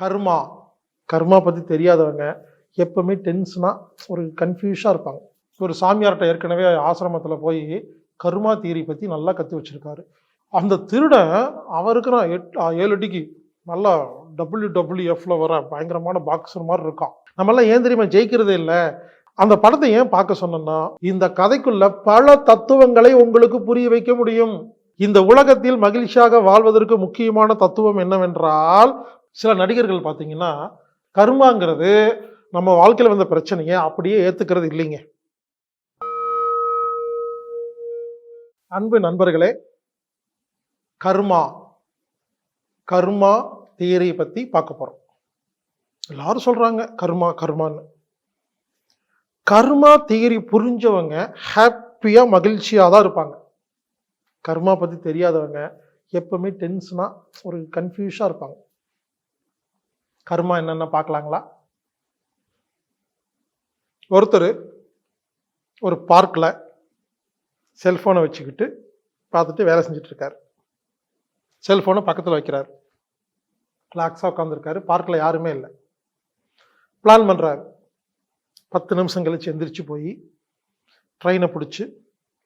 கர்மா. கர்மா பற்றி தெரியாதவங்க எப்பவுமே டென்ஷனாக ஒரு கன்ஃபியூஷாக இருப்பாங்க. ஒரு சாமியார்கிட்ட ஏற்கனவே ஆசிரமத்தில் போய் கர்மா தியரி பற்றி நல்லா கற்று வச்சுருக்காரு. அந்த திருடன் அவருக்கு நான் எட் ஏழு அடிக்கு நல்லா டபிள்யூ டபிள்யூஎஃப்ல வர பயங்கரமான பாக்ஸர் மாதிரி இருக்கான். நம்மளாம் ஏன் தெரியுமா ஜெயிக்கிறதே இல்லை. அந்த படத்தை ஏன் பார்க்க சொன்னேன்னா இந்த கதைக்குள்ள பல தத்துவங்களை உங்களுக்கு புரிய வைக்க முடியும். இந்த உலகத்தில் மகிழ்ச்சியாக வாழ்வதற்கு முக்கியமான தத்துவம் என்னவென்றால் சில நடிகர்கள் பார்த்தீங்கன்னா கர்மாங்கிறது நம்ம வாழ்க்கையில் வந்த பிரச்சனையை அப்படியே ஏற்றுக்கிறது இல்லைங்க. அன்பு நண்பர்களே கர்மா கர்மா தியரியை பற்றி பார்க்க போகிறோம் எல்லாரும் சொல்கிறாங்க கர்மா கர்மான்னு. கர்மா தியரி புரிஞ்சவங்க ஹாப்பியாக மகிழ்ச்சியாக தான் இருப்பாங்க. கர்மா பற்றி தெரியாதவங்க எப்பவுமே டென்ஷனாக ஒரு கன்ஃபியூஷாக இருப்பாங்க. கர்மா என்னென்ன பார்க்கலாங்களா? ஒருத்தர் ஒரு பார்க்கில் செல்ஃபோனை வச்சுக்கிட்டு பார்த்துட்டு வேலை செஞ்சுட்டு செல்ஃபோனை பக்கத்தில் வைக்கிறார். ரிலாக்ஸாக உட்காந்துருக்காரு பார்க்கில் யாருமே இல்லை. பிளான் பண்ணுறாரு பத்து நிமிஷம் கழிச்சு எந்திரிச்சு போய் ட்ரெயினை பிடிச்சி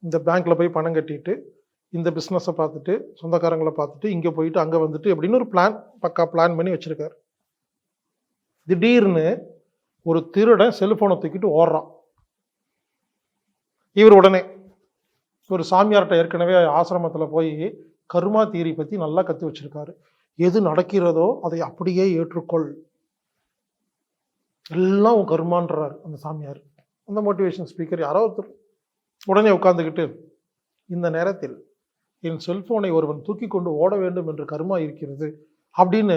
இந்த பேங்க்கில் போய் பணம் கட்டிட்டு இந்த பிஸ்னஸை பார்த்துட்டு சொந்தக்காரங்களை பார்த்துட்டு இங்கே போயிட்டு அங்கே வந்துட்டு அப்படின்னு ஒரு பிளான் பக்கா பிளான் பண்ணி வச்சுருக்காரு. திடீர்னு ஒரு திருடன் செல்ஃபோனை தூக்கிட்டு ஓடுறான். இவர் உடனே ஒரு சாமியார்கிட்ட ஏற்கனவே ஆசிரமத்தில் போய் கர்மா தியரி பற்றி நல்லா கற்று வச்சிருக்காரு. எது நடக்கிறதோ அதை அப்படியே ஏற்றுக்கொள். எல்லாம் உன் கர்மான்றார் அந்த சாமியார். அந்த மோட்டிவேஷன் ஸ்பீக்கர் யாரோ ஒருத்தர். உடனே உட்காந்துக்கிட்டு இந்த நேரத்தில் என் செல்போனை ஒருவன் தூக்கி கொண்டு ஓட வேண்டும் என்று கர்மா இருக்கிறது. அப்படின்னு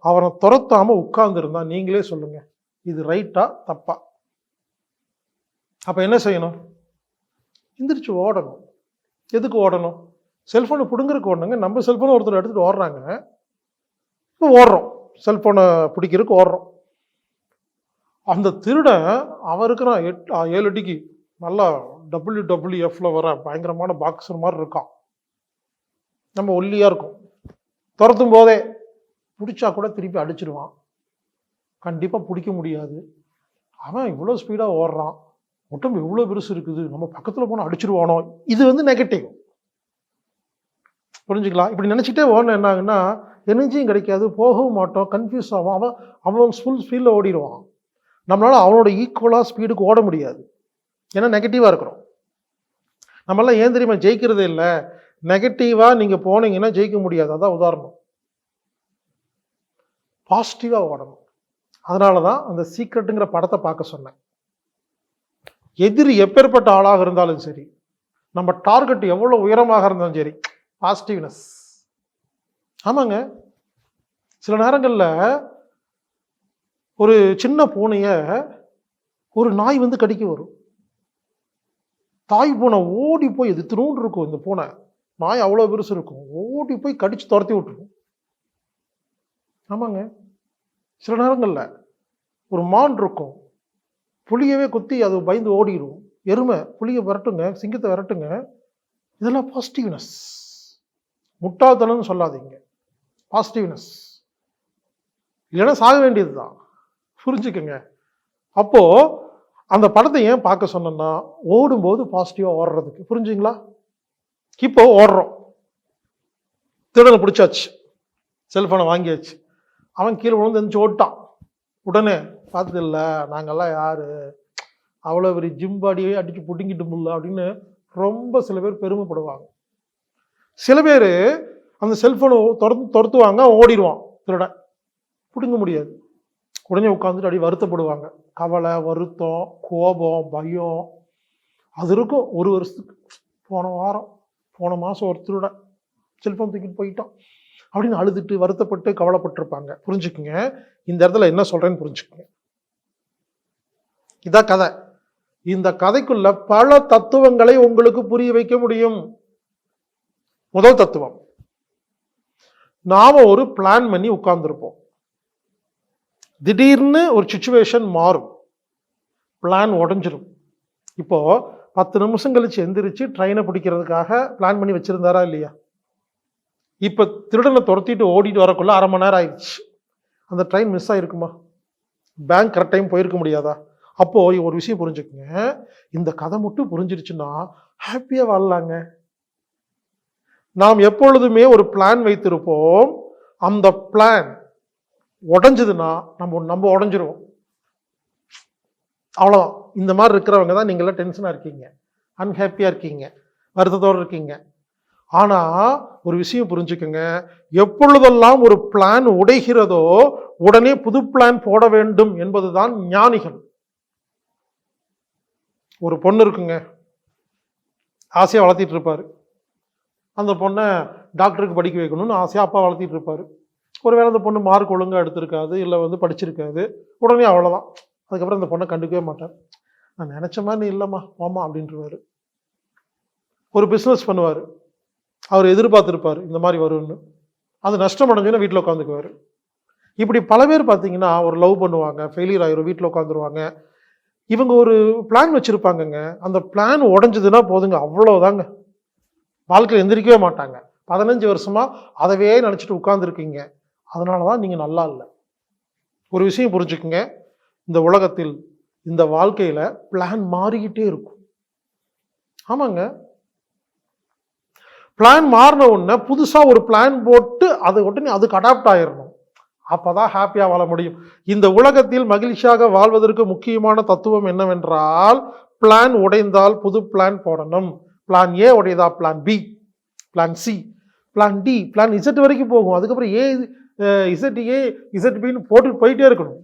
அவனை துரத்தாம உட்கார்ந்துருந்தான் நீங்களே சொல்லுங்க. இது ரைட்டா தப்பா? அப்ப என்ன செய்யணும்? எந்திரிச்சு ஓடணும். எதுக்கு ஓடணும்? செல்போனை பிடுங்குறதுக்கு ஓடணுங்க. நம்ம செல்போனை ஒருத்தர் எடுத்துட்டு ஓடுறாங்க. இப்போ ஓடுறோம். செல்போனை பிடிக்கிறதுக்கு ஓடுறோம். அந்த திருடன் அவருக்கு நான் எட் ஏழு அடிக்கு. நல்லா டபிள்யூ எஃப்ல வர பயங்கரமான பாக்ஸர் மாதிரி இருக்கான். நம்ம ஒல்லியா இருக்கும். துரத்தும் போதே பிடிச்சா கூட திருப்பி அடிச்சிடுவான் கண்டிப்பாக பிடிக்க முடியாது. அவன் இவ்வளோ ஸ்பீடாக ஓடுறான். உடம்பு இவ்வளோ பெருசு இருக்குது. நம்ம பக்கத்தில் போனால் அடிச்சிருவானோ? இது வந்து நெகட்டிவ் புரிஞ்சுக்கலாம்? இப்படி நினச்சிட்டே ஓடணும் என்ன ஆகுன்னா எனர்ஜியும் கிடைக்காது போகவும் மாட்டோம் கன்ஃபியூஸ் ஆகும் அவன் அவன் ஃபுல் ஸ்பீடில் ஓடிடுவான். நம்மளால் அவனோட ஈக்குவலாக ஸ்பீடுக்கு ஓட முடியாது. ஏன்னா நெகட்டிவாக இருக்கிறோம். நம்மளாம் ஏன் தெரியுமா? ஜெயிக்கிறதே இல்லை. நெகட்டிவாக நீங்கள் போனீங்கன்னா ஜெயிக்க முடியாது. அதான் உதாரணம். பாசிட்டிவாக ஓடணும். அதனால தான் அந்த சீக்ரெட்டுங்கிற படத்தை பார்க்க சொன்னேன். எதிரி எப்பேற்பட்ட ஆளாக இருந்தாலும் சரி நம்ம டார்கெட் எவ்வளோ உயரமாக இருந்தாலும் சரி பாசிட்டிவ்னஸ் ஆமாங்க. சில நேரங்களில் ஒரு சின்ன பூனையை ஒரு நாய் வந்து கடிக்க வரும். தாய் பூனை ஓடி போய் எது திருண்டு இருக்கும் இந்த பூனை. நாய் அவ்வளோ பெருசு இருக்கும். ஓடி போய் கடித்து துரத்தி விட்டுரும். ஆமாங்க. சில நேரங்களில் ஒரு மான் இருக்கும். புளியவே குத்தி அது பயந்து ஓடிடும் எருமை புளியை விரட்டுங்க சிங்கத்தை விரட்டுங்க. இதெல்லாம் பாசிட்டிவ்னஸ் முட்டாள்தனம்னு சொல்லாதீங்க. பாசிட்டிவ்னஸ் இல்லைன்னா சாக வேண்டியது தான் புரிஞ்சுக்கங்க. அப்போது அந்த படத்தை ஏன் பார்க்க சொன்னேன்னா ஓடும்போது பாசிட்டிவாக ஓடுறதுக்கு. புரிஞ்சுங்களா? இப்போ ஓடுறோம். திருடனை பிடிச்சாச்சு. செல்ஃபோனை வாங்கியாச்சு. அவன் கீழே விழுந்து எந்திரிச்சு ஓட்டான் உடனே பார்த்தது இல்லை நாங்கள்லாம் யாரு? அவ்வளோ பெரிய ஜிம் பாடியே அடிச்சு புடுங்கிட்டு முடியல அப்படின்னு ரொம்ப சில பேர் பெருமைப்படுவாங்க. சில பேர் அந்த செல்ஃபோனை துரத்து துரத்துவாங்க அவன் ஓடிடுவான் திருடன் பிடுங்க முடியாது. உடனே உட்காந்துட்டு அப்படியே வருத்தப்படுவாங்க. கவலை வருத்தம் கோபம் பயம். அது இருக்கும். ஒரு வருஷத்துக்கு போன வாரம் போன மாதம் ஒரு திருடன் செல்ஃபோன் தூக்கிட்டு போயிட்டான். அப்படின்னு அழுதுட்டு வருத்தப்பட்டு கவலைப்பட்டிருப்பாங்க. புரிஞ்சுக்குங்க. இந்த இடத்துல என்ன சொல்றேன்னு புரிஞ்சுக்குங்க. இதான் கதை. இந்த கதைக்குள்ள பல தத்துவங்களை உங்களுக்கு புரிய வைக்க முடியும். முதல் தத்துவம். நாம ஒரு பிளான் பண்ணி உட்கார்ந்துருப்போம். திடீர்னு ஒரு சுச்சுவேஷன் மாறும். பிளான் உடஞ்சிரும். இப்போ பத்து நிமிஷம் கழிச்சு எந்திரிச்சு ட்ரெயினை பிடிக்கிறதுக்காக பிளான் பண்ணி வச்சிருந்தாரா இல்லையா? இப்போ திருடனை துரத்திட்டு ஓடிட்டு வரக்குள்ள அரை மணி நேரம் ஆயிடுச்சு. அந்த ட்ரெயின் மிஸ் ஆகிருக்குமா பேங்க் கரெக்ட் டைம் போயிருக்க முடியாதா? அப்போது ஒரு விஷயம் புரிஞ்சுக்குங்க. இந்த கதை மட்டும் புரிஞ்சிருச்சுன்னா ஹாப்பியாக வாழலாங்க. நாம் எப்பொழுதுமே ஒரு பிளான் வைத்திருப்போம். அந்த பிளான் உடஞ்சதுன்னா நம்ம நம்ம உடஞ்சிருவோம். அவ்வளோதான் இந்த மாதிரி இருக்கிறவங்க தான் நீங்களாம் டென்ஷனாக இருக்கீங்க. அன்ஹாப்பியாக இருக்கீங்க. வருத்தத்தோடு இருக்கீங்க. ஆனால் ஒரு விஷயம் புரிஞ்சுக்கோங்க. எப்பொழுதெல்லாம் ஒரு பிளான் உடைகிறதோ உடனே புது பிளான் போட வேண்டும் என்பதுதான் ஞானிகள். ஒரு பொண்ணு இருக்குங்க. ஆசையாக வளர்த்திட்டு இருப்பாரு. அந்த பொண்ணை டாக்டருக்கு படிக்க வைக்கணும்னு ஆசையாக அப்பா வளர்த்திட்டு இருப்பாரு. ஒருவேளை அந்த பொண்ணு மார்க் ஒழுங்காக எடுத்திருக்காது இல்லை வந்து படிச்சிருக்காது. உடனே அவ்வளோதான் அதுக்கப்புறம் அந்த பொண்ணை கண்டுக்கவே மாட்டார். நான் நினச்ச மாதிரி இல்லைம்மா வாமா அப்படின்றவாரு. ஒரு பிஸ்னஸ் பண்ணுவார். அவர் எதிர்பார்த்துருப்பார் இந்த மாதிரி வரும்னு. அது நஷ்டம் அடைஞ்சோன்னா வீட்டில் உட்காந்துக்குவார். இப்படி பல பேர் பார்த்தீங்கன்னா ஒரு லவ் பண்ணுவாங்க ஃபெயிலியர் ஆயிரும் வீட்டில் உட்காந்துருவாங்க. இவங்க ஒரு பிளான் வச்சுருப்பாங்கங்க. அந்த பிளான் உடஞ்சதுன்னா போதுங்க அவ்வளோதாங்க வாழ்க்கையில் எந்திரிக்கவே மாட்டாங்க. பதினஞ்சு வருஷமாக அதவே நினச்சிட்டு உட்காந்துருக்கீங்க அதனால தான் நீங்கள் நல்லா இல்லை. ஒரு விஷயம் புரிஞ்சுக்குங்க. இந்த உலகத்தில் இந்த வாழ்க்கையில் பிளான் மாறிக்கிட்டே இருக்கும். ஆமாங்க. பிளான் மாறின உடனே புதுசாக ஒரு பிளான் போட்டு அது உடனே அதுக்கு அடாப்ட் ஆயிடணும் அப்பதான் ஹாப்பியாக வாழ முடியும். இந்த உலகத்தில் மகிழ்ச்சியாக வாழ்வதற்கு முக்கியமான தத்துவம் என்னவென்றால் பிளான் உடைந்தால் புது பிளான் போடணும். Plan A உடையதா? Plan B plan C plan D plan Z வரைக்கும் போகும். அதுக்கப்புறம் A Z eh, A Z பின்னு போட்டு போயிட்டே இருக்கணும்.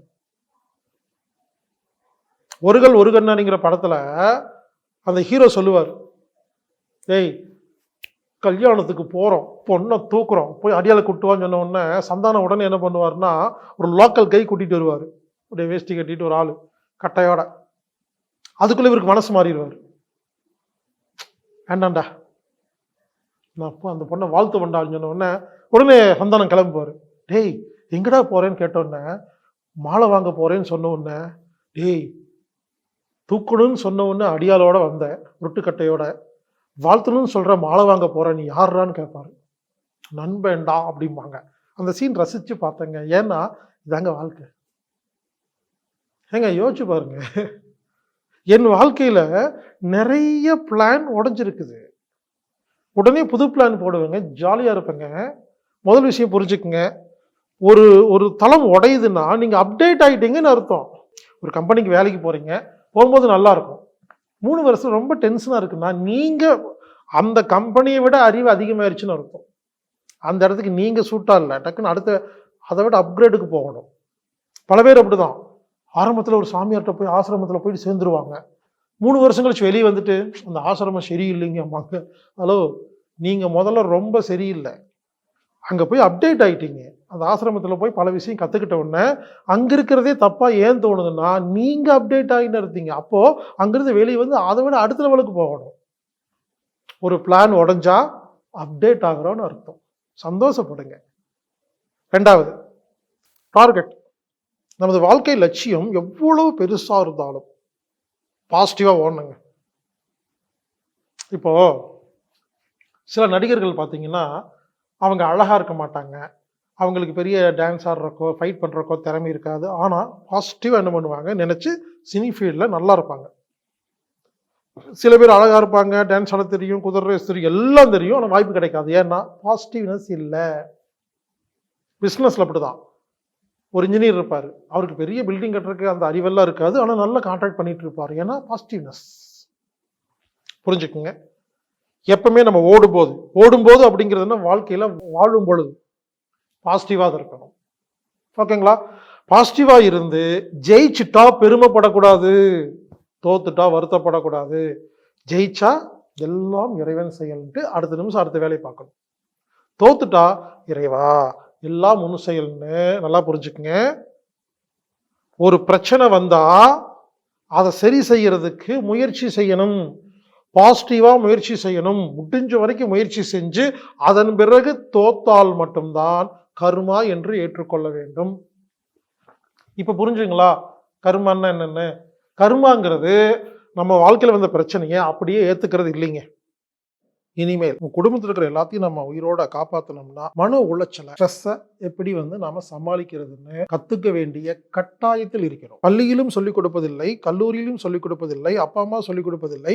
ஒருகள் ஒரு படத்தில் அந்த ஹீரோ சொல்லுவார். ஏய் கல்யாணத்துக்கு போகிறோம் பொண்ணை தூக்குறோம். போய் அடியால கூட்டுவான்னு சொன்ன உடனே சந்தானம் உடனே என்ன பண்ணுவார்னா ஒரு லோக்கல் கை கூட்டிகிட்டு வருவார். அப்படியே வேஷ்டி கட்டிட்டு ஒரு ஆள். கட்டையோட. அதுக்குள்ளே இவருக்கு மனசு மாறிடுவார். வேண்டாண்டா நான் அப்போ அந்த பொண்ணை வாழ்த்து பண்ணான்னு சொன்ன உடனே உடனே சந்தானம் கிளம்புவார். டேய் எங்கடா போறேன்னு கேட்ட உடனே மாலை வாங்க போகிறேன்னு சொன்ன உடனே டேய் தூக்கணும்னு சொன்ன உடனே அடியாளோட வந்தேன். ரொட்டுக்கட்டையோட வாழ்த்துணும்னு சொல்கிற மாலை வாங்க போகிற நீ யாருடான்னு கேட்பாரு. நண்பேண்டா அப்படிம்பாங்க. அந்த சீன் ரசித்து பார்த்தேங்க. ஏன்னா இதாங்க வாழ்க்கை. ஏங்க யோசிச்சு பாருங்க. என் வாழ்க்கையில் நிறைய பிளான் உடைஞ்சிருக்குது. உடனே புது பிளான் போடுவேங்க. ஜாலியாக இருப்பேங்க. முதல் விஷயம் புரிஞ்சுக்குங்க. ஒரு ஒரு தளம் உடையுதுன்னா நீங்கள் அப்டேட் ஆகிட்டீங்கன்னு அர்த்தம். ஒரு கம்பெனிக்கு வேலைக்கு போகிறீங்க போகும்போது நல்லாயிருக்கும் மூணு வருஷம் ரொம்ப டென்ஷனாக இருக்குன்னா நீங்கள் அந்த கம்பெனியை விட அறிவு அதிகமாயிருச்சுன்னு அர்த்தம். அந்த இடத்துக்கு நீங்கள் சூட்டாக இல்லை. டக்குன்னு அடுத்த அதை விட அப்கிரேடுக்கு போகணும். பல பேர் அப்படிதான். ஆரம்பத்தில் ஒரு சாமியார்கிட்ட போய் ஆசிரமத்தில் போய் சேர்ந்துருவாங்க. மூணு வருஷம் கழிச்சு வெளியே வந்துட்டு அந்த ஆசிரமம் சரியில்லைங்க அம்மாங்க ஹலோ நீங்கள் முதல்ல ரொம்ப சரியில்லை. அங்கே போய் அப்டேட் ஆகிட்டீங்க அந்த ஆசிரமத்தில் போய் பல விஷயம் கற்றுக்கிட்ட உடனே அங்கே இருக்கிறதே தப்பாக ஏன் தோணுதுன்னா நீங்கள் அப்டேட் ஆகின்னு இருந்தீங்க. அப்போது அங்கேருந்து வெளியே வந்து அதை விட அடுத்த லெவலுக்கு போகணும். ஒரு பிளான் உடஞ்சா அப்டேட் ஆகிறோன்னு அர்த்தம். சந்தோஷப்படுங்க. ரெண்டாவது டார்கெட் நமது வாழ்க்கை லட்சியம் எவ்வளவு பெருசாக இருந்தாலும் பாசிட்டிவாக ஓடணுங்க. இப்போது சில நடிகர்கள் பார்த்தீங்கன்னா அவங்க அழகாக இருக்க மாட்டாங்க. அவங்களுக்கு பெரிய டான்ஸ் ஆடுறக்கோ ஃபைட் பண்ணுறக்கோ திறமை இருக்காது. ஆனால் பாசிட்டிவாக என்ன பண்ணுவாங்க? நினச்சி சினி ஃபீல்டில் நல்லா இருப்பாங்க. சில பேர் அழகாக இருப்பாங்க. டான்ஸ் ஆட தெரியும் குதிரை ரேஸ் தெரியும் எல்லாம் தெரியும். ஆனால் வாய்ப்பு கிடைக்காது. ஏன்னா பாசிட்டிவ்னஸ் இல்லை. பிஸ்னஸில் அப்படி தான் ஒரு இன்ஜினியர் இருப்பார். அவருக்கு பெரிய பில்டிங் கட்டுறதுக்கு அந்த அறிவெல்லாம் இருக்காது. ஆனால் நல்லா கான்ட்ராக்ட் பண்ணிகிட்டு இருப்பார். ஏன்னா பாசிட்டிவ்னஸ் புரிஞ்சுக்குங்க? எப்பவுமே நம்ம ஓடும்போது ஓடும்போது அப்படிங்கிறதுனா வாழ்க்கையில் வாழும் பொழுது. பாசிட்டிவாக இருக்கணும். ஓகேங்களா பாசிட்டிவாக இருந்து ஜெயிச்சுட்டா பெருமைப்படக்கூடாது. தோத்துட்டா வருத்தப்படக்கூடாது. ஜெயிச்சா எல்லாம் இறைவன் செயல்ன்ட்டு அடுத்த நிமிஷம் அடுத்த வேலையை பார்க்கணும். தோத்துட்டா இறைவா எல்லாம் முன் செயல்னு நல்லா புரிஞ்சுக்குங்க. ஒரு பிரச்சனை வந்தா அதை சரி செய்யறதுக்கு முயற்சி செய்யணும். பாசிட்டிவாக முயற்சி செய்யணும். முடிஞ்ச வரைக்கும் முயற்சி செஞ்சு அதன் பிறகு தோத்தால் மட்டும்தான் கருமா என்று ஏற்றுக்கொள்ள வேண்டும். இப்போ புரிஞ்சுங்களா? கருமான்னா என்னென்ன? கருமாங்கிறது நம்ம வாழ்க்கையில் வந்த பிரச்சனையை அப்படியே ஏற்றுக்கிறது இல்லைங்க. இனிமேல் உங்கள் குடும்பத்தில் இருக்கிற எல்லாத்தையும் நம்ம உயிரோட காப்பாற்றணும்னா மன உளைச்சலை ஸ்ட்ரெஸ்ஸை எப்படி வந்து நாம் சமாளிக்கிறதுன்னு கற்றுக்க வேண்டிய கட்டாயத்தில் இருக்கிறோம். பள்ளியிலும் சொல்லிக் கொடுப்பதில்லை கல்லூரியிலும் சொல்லிக் கொடுப்பதில்லை அப்பா அம்மா சொல்லிக் கொடுப்பதில்லை